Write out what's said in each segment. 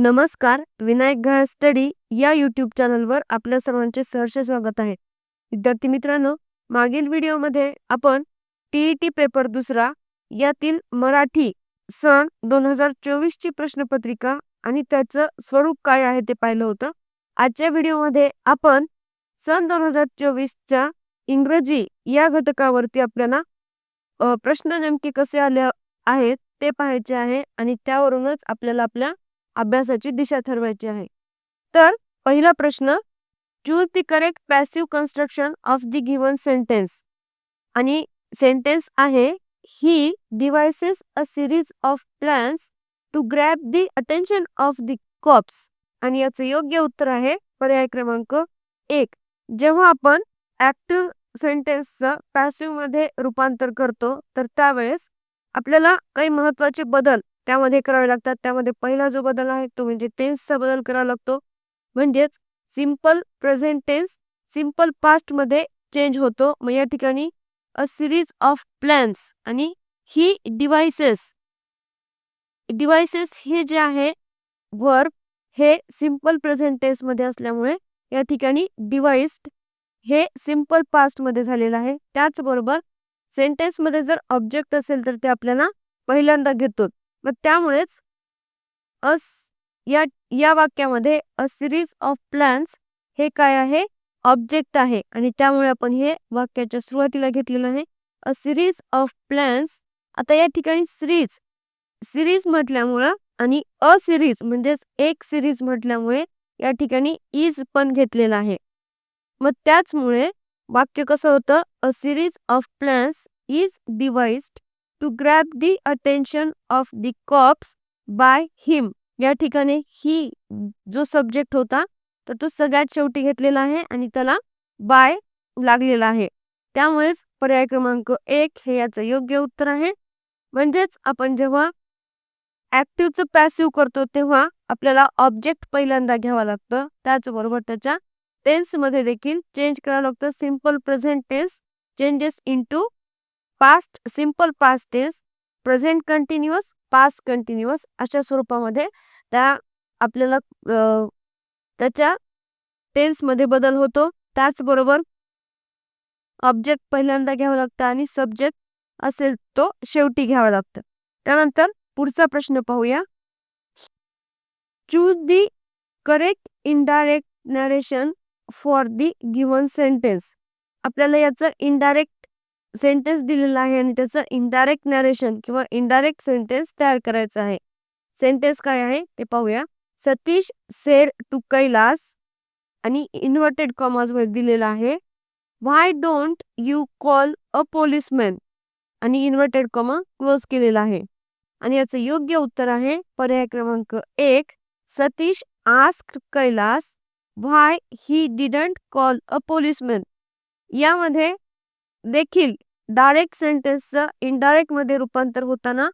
नमस्कार विनायक घाळ स्टडी या यूट्यूब चॅनलवर आपल्या सर्वांचे सहर्ष स्वागत आहे. विद्यार्थी मित्रांनो मागील व्हिडिओमध्ये आपण टी ई टी पेपर दुसरा यातील मराठी सन दोन हजार चोवीसची प्रश्नपत्रिका आणि त्याचं स्वरूप काय आहे ते पाहिलं होतं. आजच्या व्हिडिओमध्ये आपण सन दोन हजार चोवीसच्या इंग्रजी या घटकावरती आपल्याला प्रश्न नेमके कसे आले आहेत ते पाहायचे आहे आणि त्यावरूनच आपल्याला आपल्या अभ्यासाची दिशा ठरवायची आहे. तर पहिला प्रश्न choose the correct passive construction of the given sentence आणि सेंटेन्स आहे ही devises a series of plans to grab the attention of the cops आणि याचं योग्य उत्तर आहे पर्याय क्रमांक एक. जेव्हा आपण ऍक्टिव्ह सेंटेन्सचं पॅसिव्हमध्ये रूपांतर करतो तर त्यावेळेस आपल्याला काही महत्त्वाचे बदल त्यामध्ये करावे लागतात. त्यामध्ये पहिला जो बदल आहे तो म्हणजे टेन्सचा बदल करावा लागतो. म्हणजेच सिंपल प्रेझेंट टेन्स सिंपल पास्टमध्ये चेंज होतो. मग या ठिकाणी अ सिरीज ऑफ प्लॅन्स आणि ही डिव्हाइसेस डिव्हायसेस हे जे आहे वर्ब हे सिंपल प्रेझेंट टेन्समध्ये असल्यामुळे या ठिकाणी डिव्हाइस्ड हे सिंपल पास्टमध्ये झालेलं आहे. त्याचबरोबर सेंटेन्समध्ये जर ऑब्जेक्ट असेल तर ते आपल्याला पहिल्यांदा घेतो. मग त्यामुळेच अस या या वाक्यामध्ये अ सिरीज ऑफ प्लॅन्स हे काय आहे? ऑब्जेक्ट आहे. आणि त्यामुळे आपण हे वाक्याच्या सुरुवातीला घेतलेलं आहे. अ सिरीज ऑफ प्लॅन्स आता या ठिकाणी सिरीज सिरीज म्हटल्यामुळं आणि अ सिरीज म्हणजेच एक सिरीज म्हटल्यामुळे या ठिकाणी इज पण घेतलेला आहे. मग त्याचमुळे वाक्य कसं होतं? A series of plans is devised to grab the attention of the cops by him या ठिकाणी ही जो सब्जेक्ट होता तर तो सगळ्यात शेवटी घेतलेला आहे आणि त्याला बाय लागलेला आहे. त्यामुळेच पर्याय क्रमांक एक हे याचं योग्य उत्तर आहे. म्हणजेच आपण जेव्हा ऍक्टिव्हचं पॅसिव्ह करतो तेव्हा आपल्याला ऑब्जेक्ट पहिल्यांदा घ्यावा लागतं. त्याचबरोबर त्याच्या टेन्समध्ये देखील चेंज करावं लागतं. Simple present tense changes to past simple past tense present continuous past continuous अशा स्वरूपामध्ये त्या आपल्याला त्याच्या टेन्समध्ये बदल होतो. त्याचबरोबर ऑब्जेक्ट पहिल्यांदा घ्यावं लागतं आणि सब्जेक्ट असेल तो शेवटी घ्यावा लागतं. त्यानंतर पुढचा प्रश्न पाहूया. Choose the correct indirect narration for the given sentence आपल्याला याचं इनडायरेक्ट सेंटेन्स दिलेलं आहे आणि त्याचं इनडायरेक्ट नॅरेशन किंवा इनडायरेक्ट सेंटेन्स तयार करायचं आहे. सेंटेन्स काय आहे? ते पाहूया. सतीश सेड टू कैलास आणि इन्व्हर्टेड कॉमर्समध्ये दिलेला आहे. Why don't you call a policeman आणि इन्व्हर्टेड कॉमा क्लोज केलेला आहे. आणि याचं योग्य उत्तर आहे पर्याय क्रमांक एक. Satish ask Kailas why he didn't call a policeman यामध्ये देखील डायरेक्ट सेंटेन्सचं इनडायरेक्टमध्ये रूपांतर होताना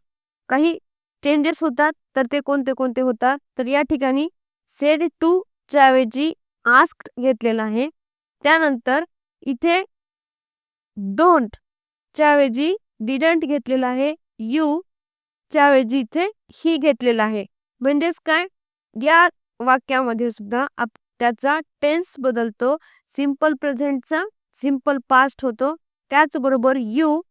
काही चेंजेस होतात तर ते कोणते कोणते होतात? तर या ठिकाणी सेड टू च्या ऐवजी आस्क घेतलेला आहे. त्यानंतर इथे डोंट च्या ऐवजी डिडंट घेतलेला आहे. यू च्या ऐवजी इथे ही घेतलेला आहे. म्हणजेच काय? या वाक्यामध्ये सुद्धा आप त्याचा टेन्स बदलतो. सिंपल प्रेझेंटचा सिंपल पास्ट होतो. त्याचबरोबर यू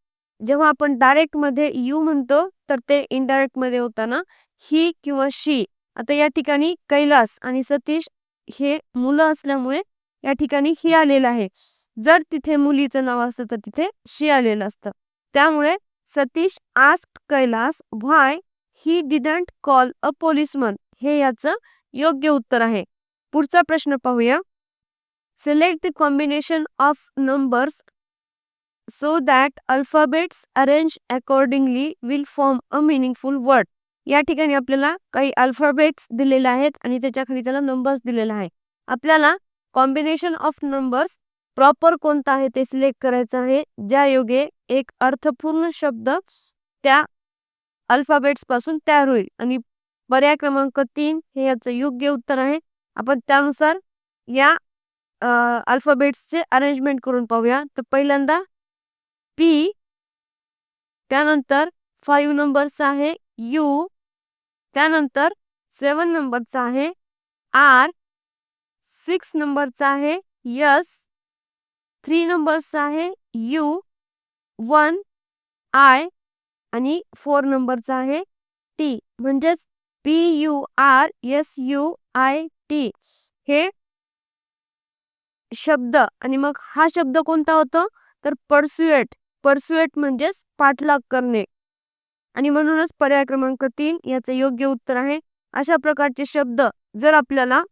जेव्हा आपण डायरेक्टमध्ये यू म्हणतो तर ते इनडायरेक्टमध्ये होताना ही किंवा शी. आता या ठिकाणी कैलास आणि सतीश हे मुलं असल्यामुळे या ठिकाणी ही आलेलं आहे. जर तिथे मुलीचं नाव असतं तर तिथे शी आलेलं असतं. त्यामुळे Satish ask Kailas why he didn't call a policeman हे याचं योग्य उत्तर आहे. पुढचा प्रश्न पाहूया. Select the combination of numbers so that alphabets arrange accordingly will form a meaningful word. या ठिकाणी आपल्याला काही अल्फाबेट्स दिलेले आहेत आणि त्याच्याखाली त्याला नंबर्स दिलेला आहे आपल्याला कॉम्बिनेशन ऑफ नंबर्स प्रॉपर कोणता आहे ते सिलेक्ट करायचं आहे ज्या योगे एक अर्थपूर्ण शब्द त्या अल्फाबेट्सपासून तयार होईल. आणि पर्याय क्रमांक तीन हे याचं योग्य उत्तर आहे. आपण त्यानुसार या अल्फाबेट्सचे अरेंजमेंट करून पाहूया. तर पहिल्यांदा पी. त्यानंतर फाईव्ह नंबरचा आहे यू त्यानंतर सेवन नंबरचा आहे आर सिक्स नंबरचा आहे यस थ्री नंबरचा आहे यू वन आय आणि फोर नंबरचा आहे टी म्हणजेच P U R S U I T हे शब्द. आणि मग हा शब्द कोणता होतो? तर परस्युएट परसुएट म्हणजेच पाठलाग करणे. आणि म्हणूनच पर्याय क्रमांक तीन याचे योग्य उत्तर आहे. अशा प्रकारचे शब्द जर आपल्याला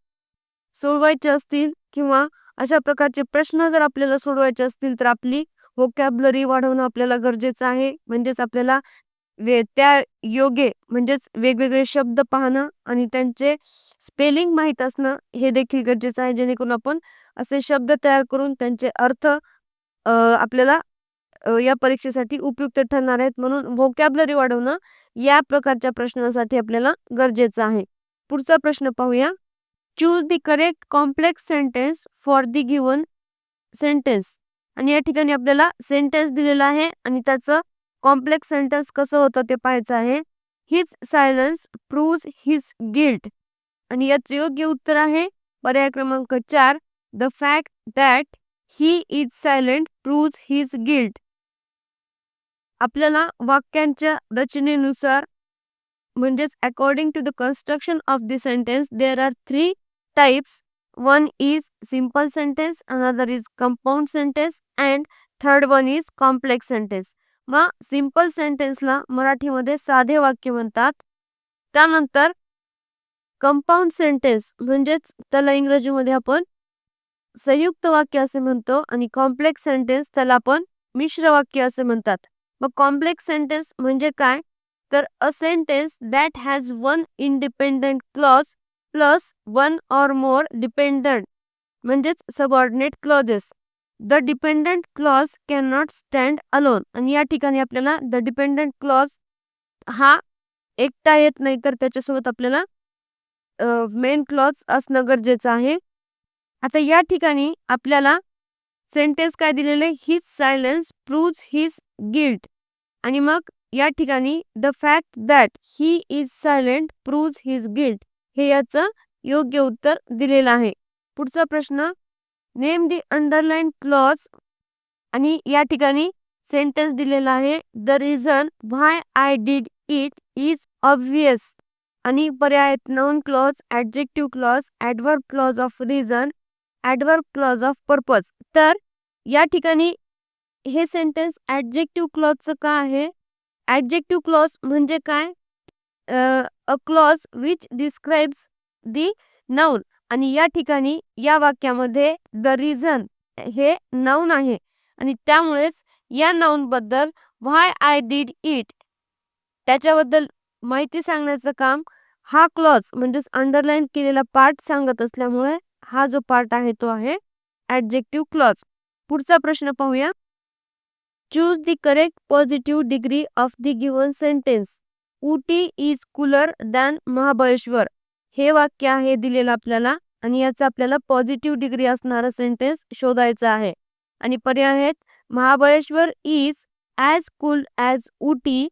सोडवायचे असतील किंवा अशा प्रकारचे प्रश्न जर आपल्याला सोडवायचे असतील तर आपली व्होकॅबलरी वाढवणं आपल्याला गरजेचं आहे. म्हणजेच आपल्याला वे त्या योगे म्हणजेच वेगवेगळे शब्द पाहणं आणि त्यांचे स्पेलिंग माहीत असणं हे देखील गरजेचं आहे. जेणेकरून आपण असे शब्द तयार करून त्यांचे अर्थ आपल्याला या परीक्षेसाठी उपयुक्त ठरणार आहेत. म्हणून व्होकॅबलरी वाढवणं या प्रकारच्या प्रश्नासाठी आपल्याला गरजेचं आहे. पुढचा प्रश्न पाहूया. Choose the correct complex sentence for the given sentence आणि या ठिकाणी आपल्याला सेंटेन्स दिलेला आहे आणि त्याचं कॉम्प्लेक्स सेंटेन्स कसं होतं ते पाहायचं आहे. His silence proves his guilt आणि याचं योग्य उत्तर आहे पर्याय क्रमांक चार. The fact that he is silent proves his guilt आपल्याला वाक्यांच्या रचनेनुसार म्हणजेच according to the construction of the sentence there are three types one is simple sentence another is compound sentence and third one is complex sentence मग simple सेंटेन्सला मराठीमध्ये साधे वाक्य म्हणतात. त्यानंतर कंपाऊंड सेंटेन्स म्हणजेच त्याला इंग्रजीमध्ये आपण संयुक्त वाक्य असे म्हणतो आणि कॉम्प्लेक्स सेंटेन्स त्याला आपण मिश्र वाक्य असे म्हणतात. मग कॉम्प्लेक्स सेंटेन्स म्हणजे काय? तर a sentence that has one independent clause plus one or more dependent म्हणजेच subordinate clauses the dependent clause can not stand alone आणि या ठिकाणी आपल्याला द डिपेंडंट क्लॉज हा एकटा येत नाही तर त्याच्यासोबत आपल्याला मेन क्लॉज असणं गरजेचं आहे. आता या ठिकाणी आपल्याला सेंटेन्स काय दिलेले his silence prove his guilt आणि मग या ठिकाणी the fact that he is silent prove his guilt हे याचं योग्य उत्तर दिलेलं आहे. पुढचा प्रश्न नेम दी अंडरलाईन क्लॉज आणि या ठिकाणी सेंटेन्स दिलेला आहे. The reason why I did it is obvious आणि पर्याय आहेत noun clause adjective clause adverb clause of reason adverb clause of purpose तर या ठिकाणी हे सेंटेन्स ऍडजेक्टिव्ह क्लॉजचं का आहे? ऍडजेक्टिव्ह क्लॉज म्हणजे काय? A clause which describes the noun आणि या ठिकाणी या वाक्यामध्ये द रिझन हे नाउन आहे. आणि त्यामुळेच या नाउनबद्दल व्हाय आय डीड इट त्याच्याबद्दल माहिती सांगण्याचं काम हा क्लॉज म्हणजेच अंडरलाईन केलेला पार्ट सांगत असल्यामुळे हा जो पार्ट आहे तो आहे ऍडजेक्टिव्ह क्लॉज पुढचा प्रश्न पाहूया. Choose the correct positive degree of the given sentence Ooty is cooler than Mahabaleshwar हे वाक्य आहे दिलेलं आपल्याला आणि याचा आपल्याला पॉझिटिव्ह डिग्री असणारा सेंटेन्स शोधायचा आहे. आणि पर्याय आहेत. Mahabaleshwar is as cool as Ooty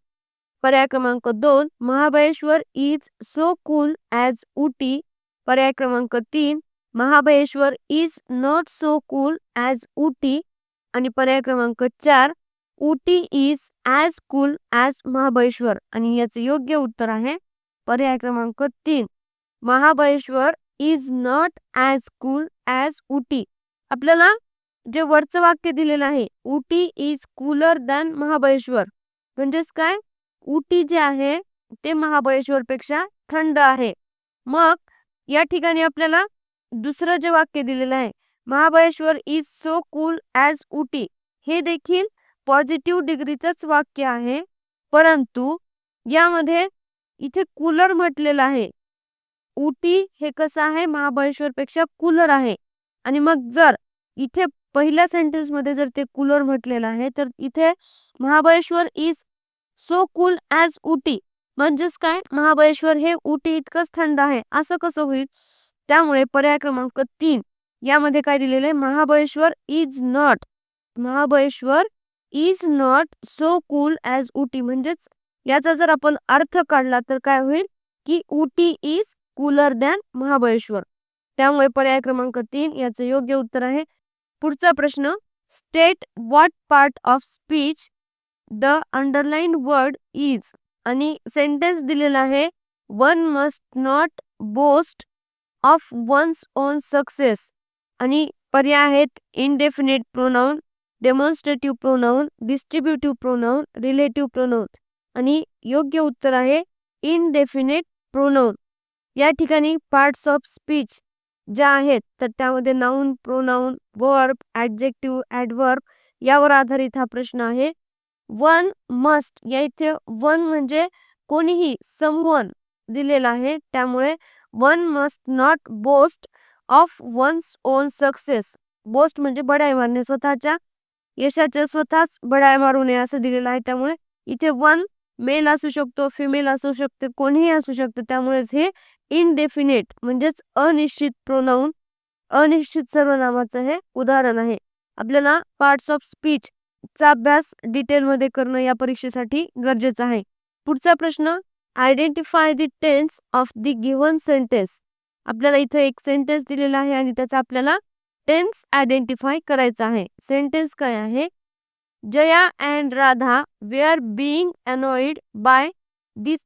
पर्याय क्रमांक दोन. Mahabaleshwar is so cool as Ooty पर्याय क्रमांक तीन. Mahabaleshwar is not so cool as Ooty आणि पर्याय क्रमांक चार. Ooty is as cool as Mahabaleshwar. आणि याचं योग्य उत्तर आहे पर्याय क्रमांक तीन. Mahabaleshwar is not as cool as Ooty आपल्याला जे वरचं वाक्य दिलेलं आहे Ooty is cooler than Mahabaleshwar. म्हणजेच काय? उटी जे आहे ते महाबळेश्वर पेक्षा थंड आहे. मग या ठिकाणी आपल्याला दुसरं जे वाक्य दिलेलं आहे Mahabaleshwar is so cool as Ooty हे देखील पॉझिटिव्ह डिग्रीचंच वाक्य आहे. परंतु यामध्ये इथे कूलर म्हटलेलं आहे. उटी हे कसं आहे? महाबळेश्वरपेक्षा कूलर आहे. आणि मग जर इथे पहिल्या सेंटेन्समध्ये जर ते कूलर म्हटलेलं आहे तर इथे Mahabaleshwar is so cool as Ooty म्हणजेच काय? महाबळेश्वर हे उटी इतकंच थंड आहे. असं कसं होईल? त्यामुळे पर्याय क्रमांक तीन. यामध्ये काय दिलेलं आहे? Mahabaleshwar is not Mahabaleshwar is not so cool as Ooty म्हणजेच याचा जर आपण अर्थ काढला तर काय होईल? की Ooty is cooler than Mahabaleshwar त्यामुळे पर्याय क्रमांक तीन याचं योग्य उत्तर आहे. पुढचा प्रश्न state what part of speech the underline word is आणि सेंटेन्स दिलेला आहे one must not boast of one's own success आणि पर्याय आहेत indefinite pronoun demonstrative pronoun distributive pronoun relative pronoun आणि योग्य उत्तर आहे इनडेफिनेट प्रोनाऊन या ठिकाणी पार्ट्स ऑफ स्पीच ज्या आहेत तर त्यामध्ये noun pronoun verb adjective adverb यावर आधारित हा प्रश्न आहे. वन मस्ट या इथे वन म्हणजे कोणीही समवन दिलेला आहे. त्यामुळे one must not boast of one's own success boast म्हणजे बडाय मारणे स्वतःच्या यशाच्या स्वतःच बडाय मारू नये असं दिलेलं आहे. त्यामुळे इथे वन मेल असू शकतो फिमेल असू शकते कोणीही असू शकतं. त्यामुळेच हे इनडेफिनेट म्हणजेच अनिश्चित प्रोनाऊन अनिश्चित सर्वनामाचं हे उदाहरण आहे. आपल्याला पार्ट्स ऑफ स्पीच चा अभ्यास डिटेलमध्ये करणं या परीक्षेसाठी गरजेचं आहे. पुढचा प्रश्न identify the tense of the given sentence आपल्याला इथं एक सेंटेन्स दिलेला आहे आणि त्याचा आपल्याला टेन्स आयडेंटिफाय करायचा आहे. सेंटेन्स काय आहे? Jaya and Radha were being annoyed by this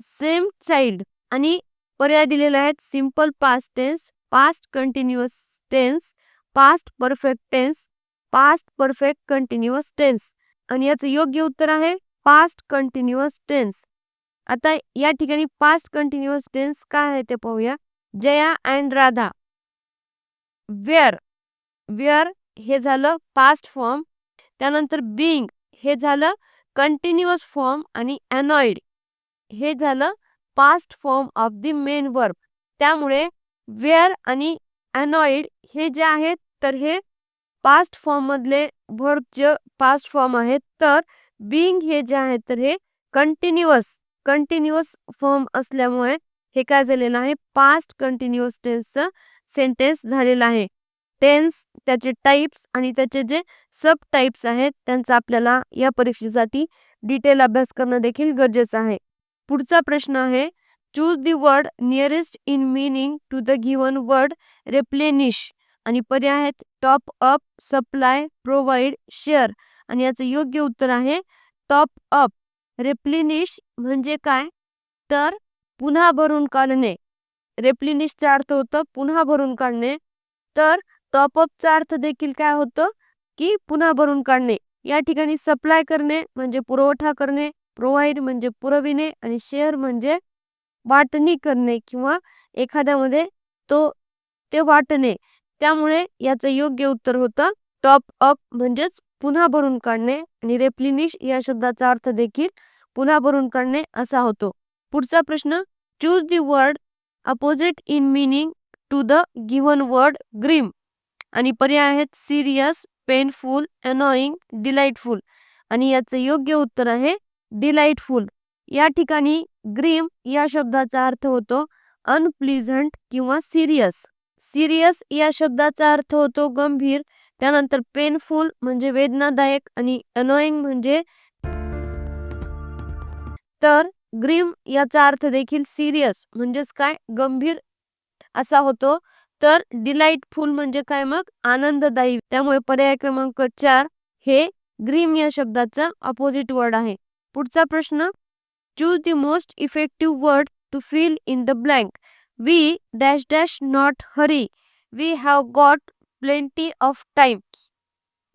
same child आणि पर्याय दिलेले आहेत simple past tense past continuous tense past perfect tense past perfect continuous tense आणि याचं योग्य उत्तर आहे पास्ट कंटिन्युअस टेन्स आता या ठिकाणी पास्ट कंटिन्युअस टेन्स काय आहे ते पाहूया. Jaya and Radha. Were. Were हे झालं पास्ट फॉर्म त्यानंतर बिंग हे झालं कंटिन्युअस फॉर्म आणि अनॉइड हे झालं past form of the main verb. त्यामुळे वेअर आणि अनॉइड हे जे आहेत तर हे पास्ट फॉर्म मधले वर्बचे पास्ट फॉर्म आहेत तर बिंग हे जे आहे तर हे कंटिन्युअस कंटिन्युअस फॉर्म असल्यामुळे हे काय झालेलं आहे पास्ट कंटिन्युअस टेन्सचं सेंटेन्स झालेला आहे. टेन्स त्याचे टाइप्स आणि त्याचे जे सब टाईप्स आहेत त्यांचा आपल्याला या परीक्षेसाठी डिटेल अभ्यास करणं देखील गरजेचं आहे. पुढचा प्रश्न आहे choose the word nearest in meaning to the given word replenish आणि पर्याय आहेत top up supply provide share आणि याचं योग्य उत्तर आहे टॉप अप रेप्लिनिश म्हणजे काय? तर पुन्हा भरून काढणे. रेप्लिनिशचा अर्थ होतं पुन्हा भरून काढणे. तर टॉपअपचा अर्थ देखील काय होतं? की पुन्हा भरून काढणे. या ठिकाणी सप्लाय करणे म्हणजे पुरवठा करणे प्रोव्हाइड म्हणजे पुरविणे आणि शेअर म्हणजे वाटणी करणे किंवा एखाद्यामध्ये तो ते वाटणे. त्यामुळे याचं योग्य उत्तर होतं टॉप अप म्हणजेच पुन्हा भरून काढणे आणि रेप्लिनिश या शब्दाचा अर्थ देखील पुन्हा भरून काढणे असा होतो. पुढचा प्रश्न choose the word opposite in meaning to the given word grim. आणि पर्याय आहेत सिरियस पेनफुल अनोईंग डिलाइटफुल. आणि याचं योग्य उत्तर आहे डिलाइटफुल. या ठिकाणी ग्रीम या शब्दाचा अर्थ होतो अनप्लिझंट किंवा सिरियस. सिरियस या शब्दाचा अर्थ होतो गंभीर त्यानंतर पेनफुल म्हणजे वेदनादायक आणि अनोईंग म्हणजे तर ग्रीम याचा अर्थ देखील सिरियस म्हणजेच काय? गंभीर असा होतो. तर डिलाइटफुल म्हणजे काय मग? आनंददायी. त्यामुळे पर्याय क्रमांक चार हे ग्रीम या शब्दाचा अपोजिट वर्ड आहे. पुढचा प्रश्न choose the most effective word to fill in the blank we dash dash not hurry we have got plenty of time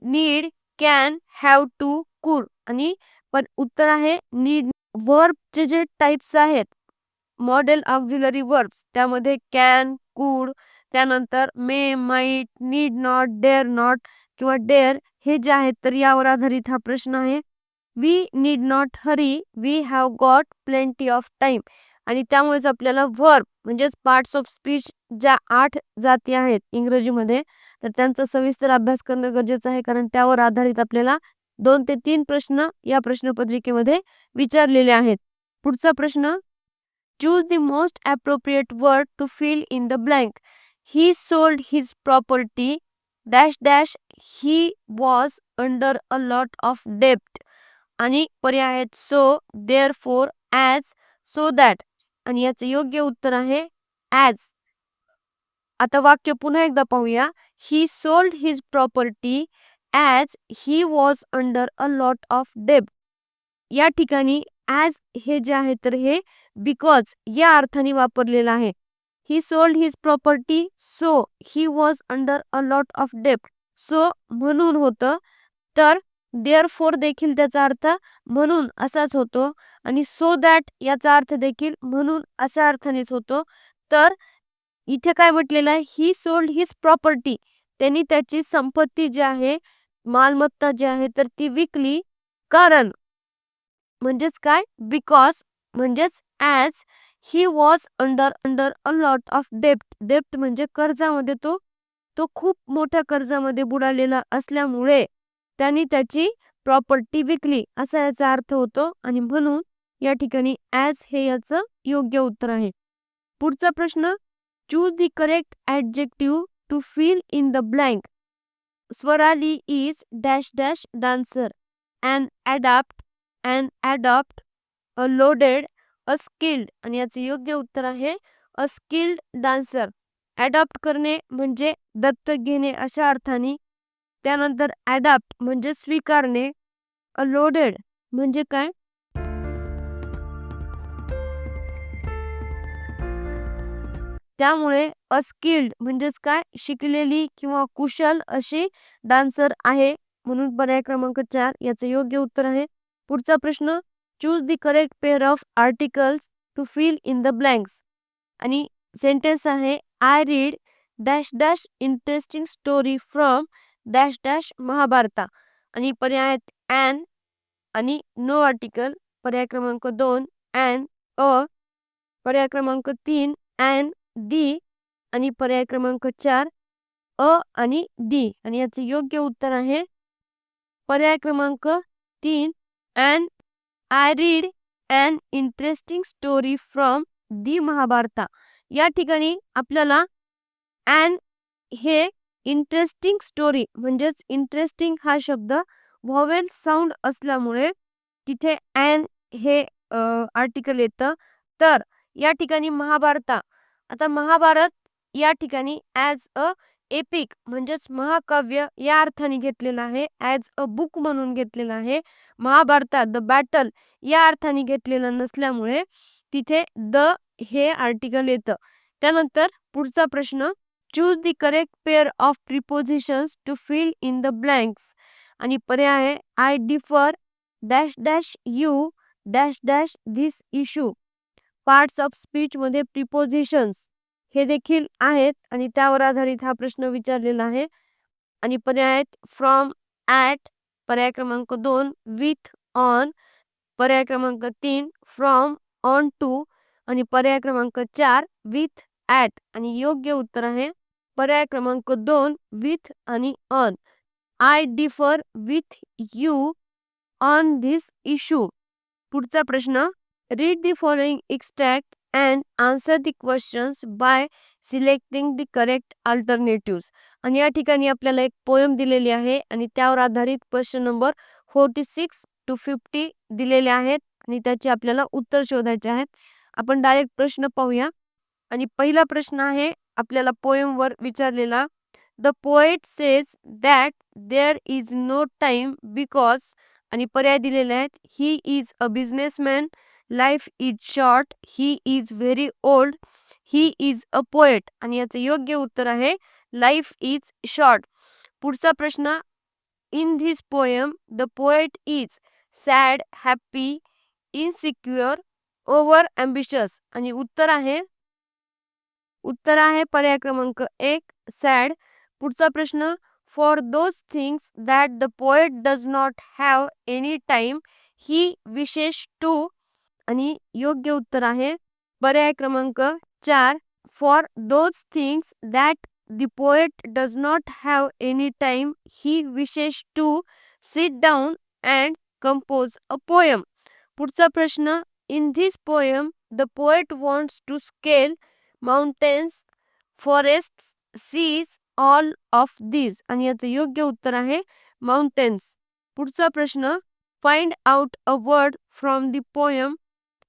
need can have to could आणि पण उत्तर आहे नीड वर्बचे जे टाइप्स आहेत मॉडेल ऑक्झिलरी वर्ब्स त्यामध्ये can could त्यानंतर may might need not dare not किंवा डेअर हे जे आहेत तर यावर आधारित हा प्रश्न आहे. We need not hurry we have got plenty of time आणि त्यामुळेच आपल्याला वर्ब म्हणजेच पार्ट्स ऑफ स्पीच ज्या आठ जाती आहेत इंग्रजीमध्ये तर त्यांचा सविस्तर अभ्यास करणं गरजेचं आहे कारण त्यावर आधारित आपल्याला दोन ते तीन प्रश्न या प्रश्नपत्रिकेमध्ये विचारलेले आहेत. पुढचा प्रश्न choose the most appropriate word to fill in the blank he sold his property dash dash he was under a lot of डेप्ट आणि पर्याय आहेत so therefore as so that आणि याचं योग्य उत्तर आहे ॲज आता वाक्य पुन्हा एकदा पाहूया. He sold his property as he was under a lot of debt या ठिकाणी ॲज हे जे आहे तर हे बिकॉज या अर्थाने वापरलेलं आहे. He sold his property so he was under a lot of dept so म्हणून होतं तर देअर फोर देखील त्याचा अर्थ म्हणून असाच होतो. आणि सो दॅट याचा अर्थ देखील म्हणून अशा अर्थानेच होतो. तर इथे काय म्हटलेलं आहे? ही सोल्ड हिज प्रॉपर्टी त्यांनी त्याची संपत्ती जी आहे मालमत्ता जी आहे तर ती विकली कारण म्हणजेच काय? बिकॉज म्हणजेच as he was under under a lot of डेप्ट डेप्ट म्हणजे कर्जामध्ये तो तो खूप मोठ्या कर्जामध्ये बुडालेला असल्यामुळे त्यांनी त्याची प्रॉपर्टी विकली. असा याचा अर्थ होतो आणि म्हणून या ठिकाणी ॲज हे याचं योग्य उत्तर आहे. पुढचा प्रश्न choose the correct adjective to fill in the blank Swarali is dash dash dancer an adapt, an adopt, a loaded a skilled आणि याचे योग्य उत्तर आहे अ स्किल्ड डान्सर ॲडॉप्ट करणे म्हणजे दत्तक घेणे अशा अर्थाने. त्यानंतर ॲडॅप्ट म्हणजे स्वीकारणे अ लोडेड म्हणजे काय? त्यामुळे अस्किल्ड म्हणजेच काय? शिकलेली किंवा कुशल अशी डान्सर आहे म्हणून पर्याय क्रमांक चार याचं योग्य उत्तर आहे. पुढचा प्रश्न choose the correct pair of articles to fill in the blanks आणि सेंटेन्स आहे I read dash dash interesting story from dash dash Mahabharata आणि पर्याय आहेत आणि नो आर्टिकल पर्याय क्रमांक दोन अँड अ पर्याय क्रमांक तीन अँड दी आणि पर्याय क्रमांक चार अ आणि डी. आणि याचे योग्य उत्तर आहे पर्याय क्रमांक तीन an I read an interesting story from the Mahabharata. या ठिकाणी आपल्याला अँड हे इंटरेस्टिंग स्टोरी म्हणजेच इंटरेस्टिंग हा शब्द व्हॉवेल साऊंड असल्यामुळे तिथे अँड हे आर्टिकल येतं. तर या ठिकाणी महाभारता आता महाभारत या ठिकाणी ॲज अ एपिक म्हणजेच महाकाव्य या अर्थाने घेतलेलं आहे. ॲज अ बुक म्हणून घेतलेलं आहे. महाभारतात द बॅटल या अर्थाने घेतलेलं नसल्यामुळे तिथे द हे आर्टिकल येतं. त्यानंतर पुढचा प्रश्न choose the correct pair of prepositions to fill in the blanks आणि पर्याय आहे I differ dash dash you dash dash this issue parts of स्पीचमध्ये prepositions हे देखील आहेत आणि त्यावर आधारित हा प्रश्न विचारलेला आहे. आणि पर्याय आहेत फ्रॉम ॲट पर्याय क्रमांक दोन विथ ऑन पर्याय क्रमांक तीन फ्रॉम ऑन टू आणि पर्याय क्रमांक चार विथ ॲट आणि योग्य उत्तर आहे पर्याय क्रमांक दोन विथ आणि on I differ with you on this issue पुढचा प्रश्न read the following extract and answer the questions by selecting the correct alternatives आणि या ठिकाणी आपल्याला एक पोयम दिलेली आहे आणि त्यावर आधारित question number forty six to fifty दिलेले आहेत आणि त्याचे आपल्याला उत्तर शोधायचे आहेत. आपण डायरेक्ट प्रश्न पाहूया. आणि पहिला प्रश्न आहे आपल्याला पोयमवर विचारलेला. The poet says that there is no time because आणि पर्याय दिलेले आहेत. He is a businessman life is short he is very old he is a poet आणि याचं योग्य उत्तर आहे लाईफ इज शॉर्ट पुढचा प्रश्न in this poem the poet is sad happy insecure over ambitious आणि उत्तर आहे उत्तर आहे पर्याय क्रमांक एक सॅड पुढचा प्रश्न for those things that the poet does not have any time he wishes to आणि योग्य उत्तर आहे. पर्याय क्रमांक चार. For those things that the poet does not have any time he wishes to sit down and compose a poem पुढचा प्रश्न in this poem the poet wants to scale mountains forest seas all of these आणि याचं योग्य उत्तर आहे mountains पुढचा प्रश्न find out a word from the poem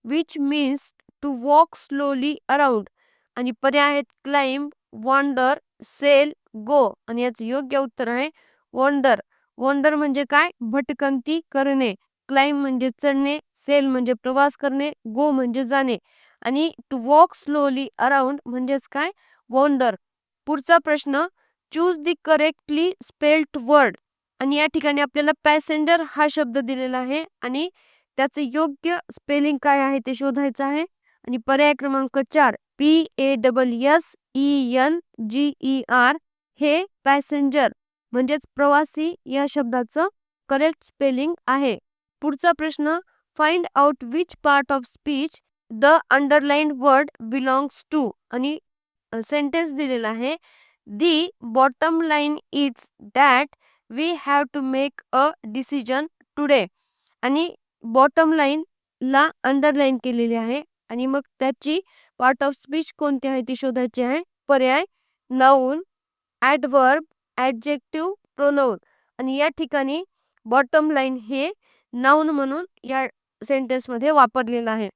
which means to walk slowly around आणि पर्याय आहेत क्लाइंब वॉन्डर सेल गो आणि याचं योग्य उत्तर आहे वॉन्डर वॉन्डर म्हणजे काय? भटकंती करणे. क्लाइंब म्हणजे चढणे. सेल म्हणजे प्रवास करणे. गो म्हणजे जाणे. आणि टू वॉक स्लोली अराउंड म्हणजेच काय? वॉन्डर पुढचा प्रश्न choose the correctly spelled word आणि या ठिकाणी आपल्याला पॅसेंजर हा शब्द दिलेला आहे. आणि त्याचे योग्य स्पेलिंग काय आहे ते शोधायचं आहे. आणि पर्याय क्रमांक चार P A double S E N G E R हे पॅसेंजर म्हणजेच प्रवासी या शब्दाचं करेक्ट स्पेलिंग आहे. पुढचा प्रश्न find out which part of speech the underlined word belongs to आणि सेंटेन्स दिलेला आहे. The bottom line is that we have to make a decision today आणि बॉटम लाईन ला अंडरलाईन केलेली आहे. आणि मग त्याची पार्ट ऑफ स्पीच कोणती आहे ती शोधायची आहे. पर्याय नाऊन ॲडवर्ब ॲडजेक्टिव्ह प्रोनाऊन आणि या ठिकाणी बॉटम लाईन हे नाऊन म्हणून या सेंटेन्समध्ये वापरलेलं आहे.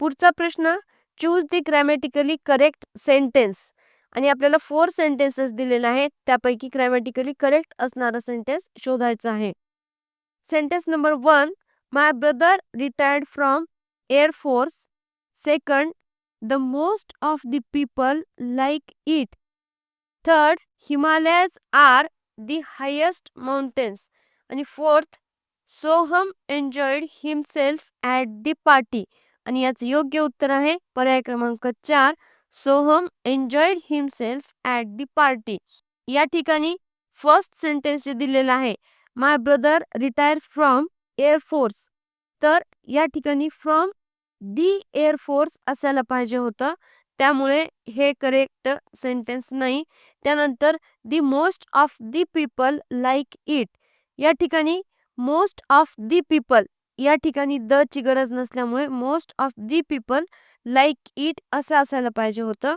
पुढचा प्रश्न choose the grammatically correct sentence आणि आपल्याला फोर सेंटेन्सेस दिलेले आहेत. त्यापैकी ग्रॅमॅटिकली करेक्ट असणारा सेंटेन्स शोधायचा आहे. Sentence number one my brother retired from air force second the most of the people like it third Himalayas are the highest mountains आणि fourth Soham enjoyed himself at the party आणि याचं योग्य उत्तर आहे. पर्याय क्रमांक चार Soham enjoyed himself at the party या ठिकाणी फर्स्ट सेंटेन्स जे दिलेलं आहे. My brother retire from air force तर या ठिकाणी फ्रॉम दी एअरफोर्स असायला पाहिजे होतं. त्यामुळे हे करेक्ट सेंटेन्स नाही. त्यानंतर the most of the people like it या ठिकाणी मोस्ट ऑफ दी पीपल या ठिकाणी द ची गरज नसल्यामुळे most of the people like it असं असायला पाहिजे होतं.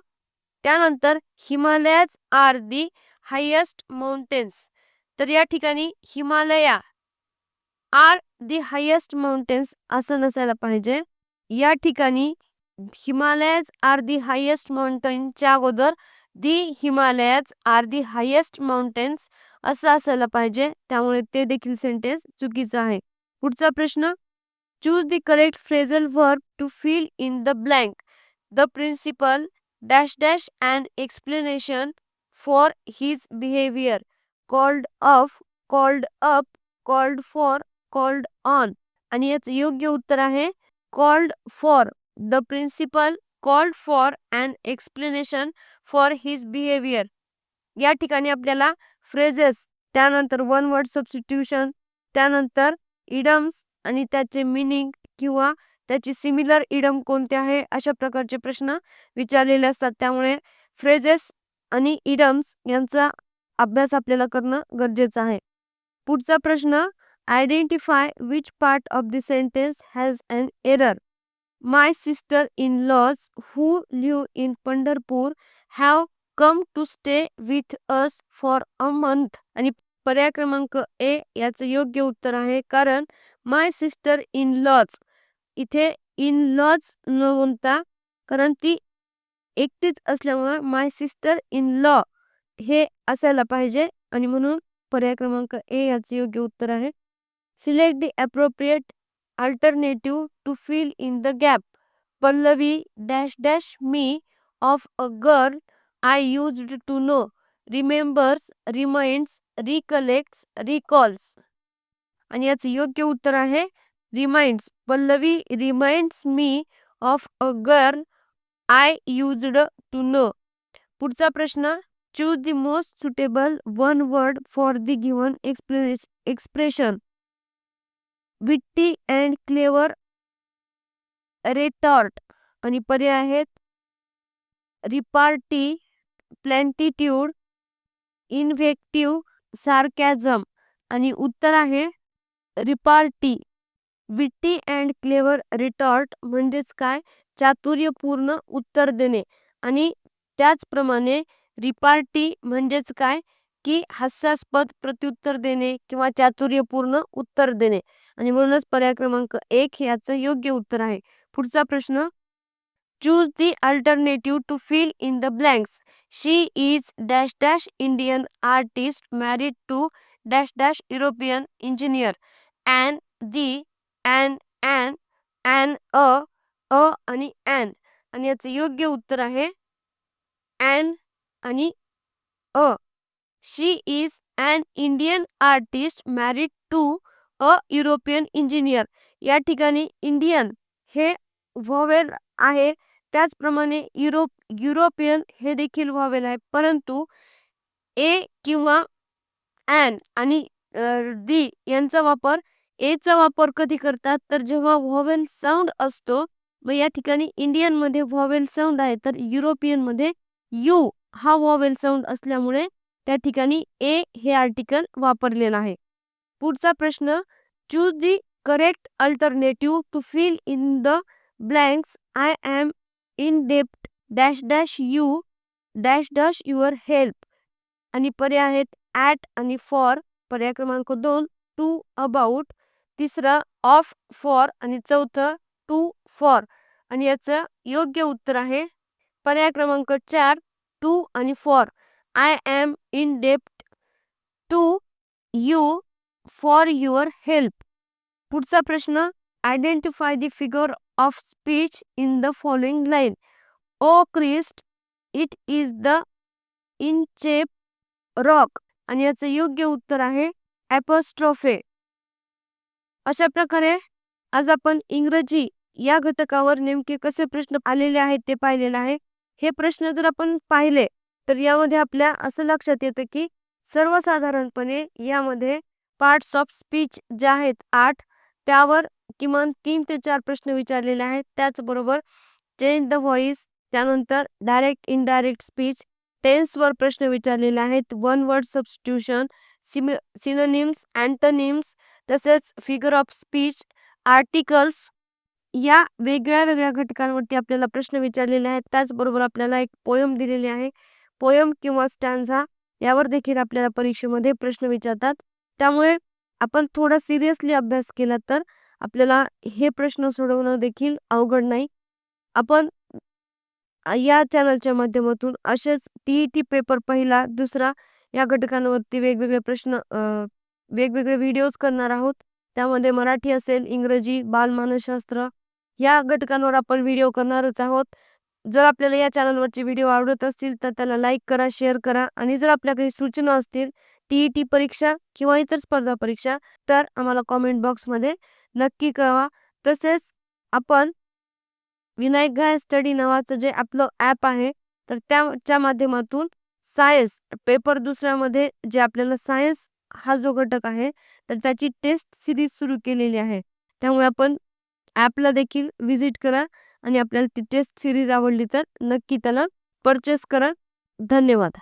त्यानंतर Himalayas are the highest mountains तर या ठिकाणी Himalaya are the highest mountains असं नसायला पाहिजे. या ठिकाणी हिमालयाज आर दी हायेस्ट माउंटेनच्या अगोदर the Himalayas are the highest mountains असं असायला पाहिजे. त्यामुळे ते देखील सेंटेन्स चुकीचं आहे. पुढचा प्रश्न choose the correct phrasal verb to fill in the blank the principal dash dash an explanation for his behaviour called off called up called for called on आणि याचं योग्य उत्तर आहे called for the principal called for an explanation for his behaviour या ठिकाणी आपल्याला phrases त्यानंतर one word substitution त्यानंतर इडम्स आणि त्याचे मिनिंग किंवा त्याची सिमिलर इडम कोणते आहे अशा प्रकारचे प्रश्न विचारलेले असतात. त्यामुळे फ्रेजेस आणि इडम्स यांचा अभ्यास आपल्याला करणं गरजेचं आहे. पुढचा प्रश्न identify which part of the sentence has an error my sister in laws who live in Pandharpur have come to stay with us for a month आणि पर्याय क्रमांक ए याचं योग्य उत्तर आहे कारण माय सिस्टर इन लॉज इथे in laws न बोलता कारण ती एकटीच असल्यामुळे माय सिस्टर इन लॉ हे असायला पाहिजे. आणि म्हणून पर्याय क्रमांक ए याचं योग्य उत्तर आहे. Select the appropriate alternative to fill in the gap Pallavi dash dash me of a girl I used to know remembers reminds recollects recalls आणि याचं योग्य उत्तर आहे reminds Pallavi reminds me of a girl I used to know पुढचा प्रश्न choose the most suitable one word for the given expression witty and clever retort. आणि पर्याय आहेत रिपार्टी प्लॅन्टिट्यूड इन्व्हेक्टिव्ह सार्कॅझम. आणि उत्तर आहे repartee. Witty and clever retort म्हणजेच काय? चातुर्यपूर्ण उत्तर देणे. आणि त्याचप्रमाणे रिपार्टी म्हणजेच काय? की हास्यास्पद प्रत्युत्तर देणे किंवा चातुर्यपूर्ण उत्तर देणे. आणि म्हणूनच पर्याय क्रमांक एक याचं योग्य उत्तर आहे. पुढचा प्रश्न. Choose the alternative to fill in the blanks she is dash dash Indian artist married to dash dash European engineer and the and and and a a आणि अँड आणि याचं योग्य उत्तर आहे. अँड आणि a she is an Indian artist married to a European engineer या ठिकाणी Indian हे व्हॉवेल आहे. त्याचप्रमाणे युरोप युरोपियन हे देखील व्हॉवेल आहे. परंतु ए किंवा अॅन आणि दी यांचा वापर एचा वापर कधी करतात? तर जेव्हा व्हॉवेल साऊंड असतो मग या ठिकाणी इंडियनमध्ये व्हॉवेल साऊंड आहे. तर युरोपियनमध्ये यू हा व्हॉवेल साऊंड असल्यामुळे त्या ठिकाणी ए हे आर्टिकल वापरलेलं आहे. पुढचा प्रश्न choose the correct alternative to fill in the blanks I am in dept dash dash you dash dash your help आणि पर्याय आहेत ॲट आणि फॉर पर्याय क्रमांक दोन टू अबाउट तिसरं ऑफ फॉर आणि चौथं टू फॉर आणि याचं योग्य उत्तर आहे पर्याय क्रमांक चार टू आणि for I am in dept to you for your help पुढचा प्रश्न identify the figure of speech in the following line O Christ it is the Inchcape rock आणि याचं योग्य उत्तर आहे ॲपॉस्ट्रॉफे अशा प्रकारे आज आपण इंग्रजी या घटकावर नेमके कसे प्रश्न आलेले आहेत ते पाहिलेलं आहे. हे प्रश्न जर आपण पाहिले तर यामध्ये आपल्या असं लक्षात येतं की सर्वसाधारणपणे यामध्ये पार्ट्स ऑफ स्पीच ज्या आहेत आठ त्यावर किमान तीन ते चार प्रश्न विचारलेले आहेत. त्याचबरोबर चेंज द व्हॉइस त्यानंतर डायरेक्ट इनडायरेक्ट स्पीच टेन्सवर प्रश्न विचारलेले आहेत. वन वर्ड सबस्टिट्यूशन सिम सिनोनिम्स अँटनिम्स तसेच फिगर ऑफ स्पीच आर्टिकल्स या वेगळ्या वेगळ्या घटकांवरती आपल्याला प्रश्न विचारलेले आहेत. त्याचबरोबर आपल्याला एक पोयम दिलेली आहे. पोयम किंवा स्टॅन्झा यावर देखील आपल्याला परीक्षेमध्ये प्रश्न विचारतात. त्यामुळे आपण थोडा सिरियसली अभ्यास केला तर आपल्याला हे प्रश्न सोडवणं देखील अवघड नाही. आपण या चॅनलच्या माध्यमातून असेच टी ई टी पेपर पहिला दुसरा या घटकांवरती वेगवेगळे प्रश्न वेगवेगळे व्हिडिओज करणार आहोत. त्यामध्ये मराठी असेल इंग्रजी बालमानसशास्त्र या घटकांवर आपण व्हिडिओ करणारच आहोत. जर आपल्याला या चॅनलवरचे व्हिडिओ आवडत असतील तर त्याला लाईक करा शेअर करा आणि जर आपल्या काही सूचना असतील टी ई टी परीक्षा किंवा इतर स्पर्धा परीक्षा तर आम्हाला कॉमेंट बॉक्समध्ये नक्की कळवा. तसेच आपण विनायक घाय स्टडी नावाचं जे आपलं ॲप आहे तर त्याच्या माध्यमातून सायन्स पेपर दुसऱ्यामध्ये जे आपल्याला सायन्स हा जो घटक आहे तर त्याची टेस्ट सिरीज सुरू केलेली आहे. त्यामुळे आपण ॲपला देखील व्हिजिट करा आणि आपल्याला ती टेस्ट सिरीज आवडली तर नक्की त्याला परचेस करा. धन्यवाद.